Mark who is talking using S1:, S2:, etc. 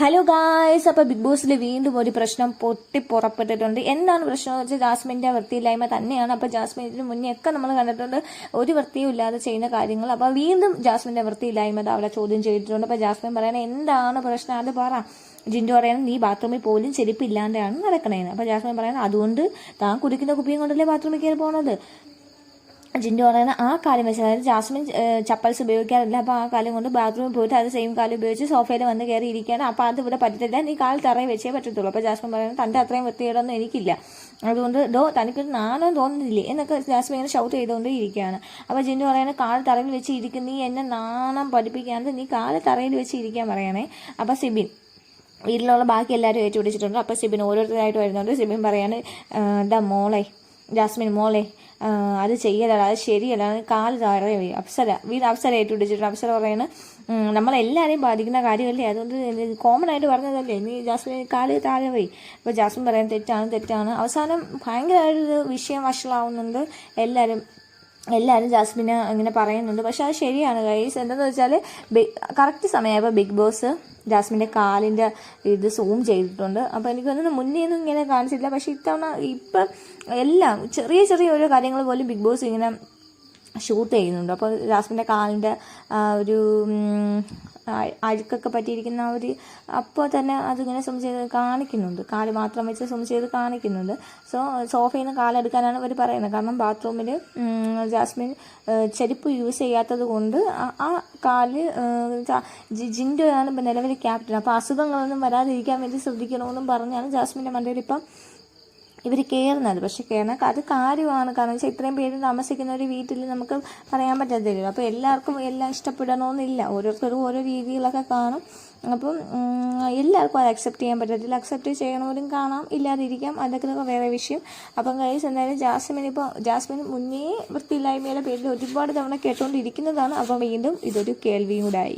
S1: Hello guys അപ്പോൾ big ബോസിൽ വീണ്ടും ഒരു പ്രശ്നം പൊട്ടി പുറപ്പെട്ടിട്ടുണ്ട് എന്താണ് പ്രശ്നം എന്ന് വെച്ചാൽ ജാസ്മിന്റെ വൃത്തിയില്ലായ്മ തന്നെയാണ്. അപ്പോൾ ജാസ്മിൻ ഇതിന് മുന്നേ ഒക്കെ നമ്മൾ കണ്ടിട്ടുണ്ട്. ഒരു വൃത്തിയും ഇല്ലാതെ ചെയ്യുന്ന കാര്യങ്ങൾ. അപ്പോൾ വീണ്ടും ജാസ്മിന്റെ വൃത്തിയില്ലായ്മ അവിടെ ചോദ്യം ചെയ്തിട്ടുണ്ട്. അപ്പോൾ ജാസ്മിൻ പറയണേ എന്താണ് പ്രശ്നം? അത് പറ. ജിൻഡു പറയുന്നത് നീ ബാത്റൂമിൽ പോലും ചെരുപ്പില്ലാണ്ടാണ് നടക്കണേന്ന്. അപ്പോൾ ജാസ്മിൻ പറയുന്നത് അതുകൊണ്ട് താൻ കുടിക്കുന്ന കുപ്പിയും കൊണ്ടല്ലേ ബാത്റൂമിൽ കയറി പോണത്? ജിൻഡു പറയുന്ന ആ കാലം വെച്ച് അതായത് ജാസ്മിൻ ചപ്പൽസ് ഉപയോഗിക്കാറില്ല. അപ്പോൾ ആ കാലം കൊണ്ട് ബാത്റൂമിൽ പോയിട്ട് അത് സെയിം കാലം ഉപയോഗിച്ച് സോഫയിൽ വന്ന് കയറി ഇരിക്കുകയാണ്. അപ്പോൾ അത് ഇവിടെ പറ്റത്തില്ല. നീ കാൽ തറയിൽ വെച്ചേ പറ്റത്തുള്ളൂ. അപ്പോൾ ജാസ്മിൻ പറയുന്നത് തന്റെ അത്രയും വൃത്തികേടൊന്നും എനിക്കില്ല. അതുകൊണ്ട് ഡോ തനിക്കൊരു നാണം തോന്നുന്നില്ലേ? എന്നൊക്കെ ജാസ്മിൻ ഇങ്ങനെ ഷൗട്ട് ചെയ്തുകൊണ്ട് ഇരിക്കുകയാണ്. അപ്പോൾ ജിൻഡു പറയുന്നത് കാൽ തറയിൽ വെച്ച് ഇരിക്കും. നീ എന്നെ നാണം പഠിപ്പിക്കാണ്ട് നീ കാൽ തറയിൽ വെച്ച് ഇരിക്കാൻ പറയണേ. അപ്പോൾ സിബിൻ വീട്ടിലുള്ള ബാക്കി എല്ലാവരും ഏറ്റുപിടിച്ചിട്ടുണ്ട് അപ്പോൾ സിബിൻ ഓരോരുത്തരായിട്ട് വരുന്നുണ്ട്. സിബിൻ പറയാണ് എന്താ മോളെ ജാസ്മിൻ മോളെ അത് ചെയ്യലല്ല അത് ശരിയല്ല കാൽ താഴെ പോയി അപ്സര വീട് അപ്സര ഏറ്റുപിടിച്ചിട്ട് അപ്സര പറയുന്നത് നമ്മളെല്ലാവരെയും ബാധിക്കുന്ന കാര്യമല്ലേ? അതുകൊണ്ട് കോമൺ ആയിട്ട് പറഞ്ഞതല്ലേ? നീ ജാസ്മിൻ കാൽ താഴെ പോയി അപ്പോൾ ജാസ്മിൻ പറയാൻ തെറ്റാണ് തെറ്റാണ്. അവസാനം ഭയങ്കരമായിട്ടൊരു വിഷയം വഷളാവുന്നുണ്ട് എല്ലാവരും എല്ലാവരും ജാസ്മിന് ഇങ്ങനെ പറയുന്നുണ്ട്. പക്ഷെ അത് ശരിയാണ് ഗൈസ് എന്താണെന്ന് വെച്ചാൽ കറക്റ്റ് സമയമായപ്പോൾ ബിഗ് ബോസ് ജാസ്മിന്റെ കാലിന്റെ ഇത് സൂം ചെയ്തിട്ടുണ്ട്. അപ്പോൾ എനിക്ക് തോന്നുന്നു മുന്നേ ഒന്നും ഇങ്ങനെ കാണിച്ചില്ല പക്ഷേ ഇത്തവണ ഇപ്പം എല്ലാം ചെറിയ ചെറിയ ഓരോ കാര്യങ്ങൾ പോലും ബിഗ് ബോസ് ഇങ്ങനെ ഷൂട്ട് ചെയ്യുന്നുണ്ട്. അപ്പോൾ ജാസ്മിന്റെ കാലിന്റെ ഒരു അഴുക്കൊക്കെ പറ്റിയിരിക്കുന്ന ആ ഒരു അപ്പോൾ തന്നെ അതിങ്ങനെ സും ചെയ്ത് കാണിക്കുന്നുണ്ട്. കാൽ മാത്രം വെച്ച് സും ചെയ്ത് കാണിക്കുന്നുണ്ട്. സോ സോഫയിൽ നിന്ന് കാലെടുക്കാനാണ് അവർ പറയുന്നത്. കാരണം ബാത്റൂമിൽ ജാസ്മിൻ ചെരുപ്പ് യൂസ് ചെയ്യാത്തത് കൊണ്ട് ആ- കാൽ ജിൻഡോയാണ് നിലവിൽ ക്യാപ്റ്റൻ. അപ്പോൾ അസുഖങ്ങളൊന്നും വരാതിരിക്കാൻ വേണ്ടി ശ്രദ്ധിക്കണമെന്നും പറഞ്ഞാണ് ജാസ്മിന്റെ മണ്ടയിൽ ഇപ്പം ഇവർ കയറുന്നത് പക്ഷെ കയറുന്ന അത് കാര്യമാണ്. കാരണം വെച്ചാൽ ഇത്രയും പേര് താമസിക്കുന്ന ഒരു വീട്ടിൽ നമുക്ക് പറയാൻ പറ്റത്തില്ലല്ലോ അപ്പോൾ എല്ലാവർക്കും എല്ലാം ഇഷ്ടപ്പെടണമെന്നില്ല ഓരോരുത്തരും ഓരോ രീതികളൊക്കെ കാണും. അപ്പം എല്ലാവർക്കും അത് അക്സെപ്റ്റ് ചെയ്യാൻ പറ്റത്തില്ല. അക്സെപ്റ്റ് ചെയ്യണവരും കാണാം. ഇല്ലാതിരിക്കാം. അതൊക്കെ വേറെ വിഷയം. അപ്പം കഴിച്ച് എന്തായാലും ജാസ്മിൻ ഇപ്പോൾ ജാസ്മിൻ മുന്നേ വൃത്തിയില്ലായ്മയുടെ പേരിൽ ഒരുപാട് തവണ കേട്ടുകൊണ്ടിരിക്കുന്നതാണ് അപ്പം വീണ്ടും ഇതൊരു കേൾവിയും കൂടായി